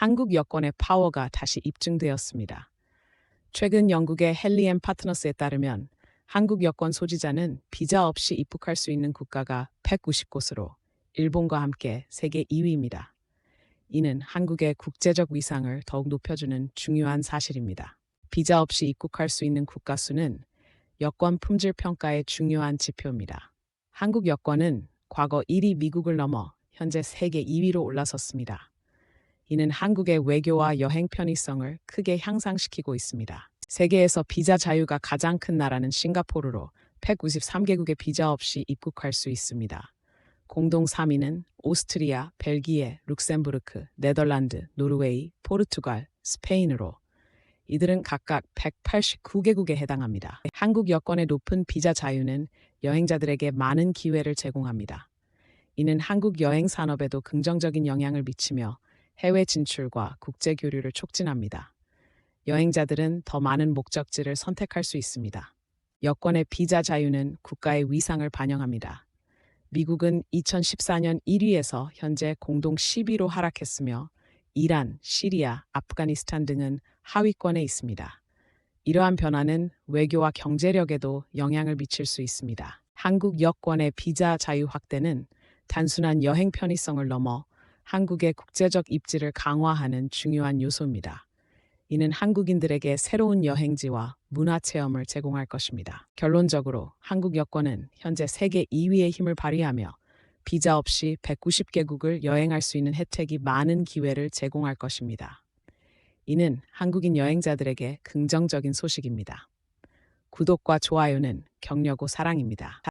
한국 여권의 파워가 다시 입증되었습니다. 최근 영국의 헬리엠 파트너스에 따르면 한국 여권 소지자는 비자 없이 입국할 수 있는 국가가 190곳으로 일본과 함께 세계 2위입니다. 이는 한국의 국제적 위상을 더욱 높여주는 중요한 사실입니다. 비자 없이 입국할 수 있는 국가 수는 여권 품질 평가의 중요한 지표입니다. 한국 여권은 과거 1위 미국을 넘어 현재 세계 2위로 올라섰습니다. 이는 한국의 외교와 여행 편의성을 크게 향상시키고 있습니다. 세계에서 비자 자유가 가장 큰 나라는 싱가포르로 193개국의 비자 없이 입국할 수 있습니다. 공동 3위는 오스트리아, 벨기에, 룩셈부르크, 네덜란드, 노르웨이, 포르투갈, 스페인으로 이들은 각각 189개국에 해당합니다. 한국 여권의 높은 비자 자유는 여행자들에게 많은 기회를 제공합니다. 이는 한국 여행 산업에도 긍정적인 영향을 미치며 해외 진출과 국제 교류를 촉진합니다. 여행자들은 더 많은 목적지를 선택할 수 있습니다. 여권의 비자 자유는 국가의 위상을 반영합니다. 미국은 2014년 1위에서 현재 공동 10위로 하락했으며 이란, 시리아, 아프가니스탄 등은 하위권에 있습니다. 이러한 변화는 외교와 경제력에도 영향을 미칠 수 있습니다. 한국 여권의 비자 자유 확대는 단순한 여행 편의성을 넘어 한국의 국제적 입지를 강화하는 중요한 요소입니다. 이는 한국인들에게 새로운 여행지와 문화 체험을 제공할 것입니다. 결론적으로 한국 여권은 현재 세계 2위의 힘을 발휘하며 비자 없이 190개국을 여행할 수 있는 혜택이 많은 기회를 제공할 것입니다. 이는 한국인 여행자들에게 긍정적인 소식입니다. 구독과 좋아요는 격려고 사랑입니다.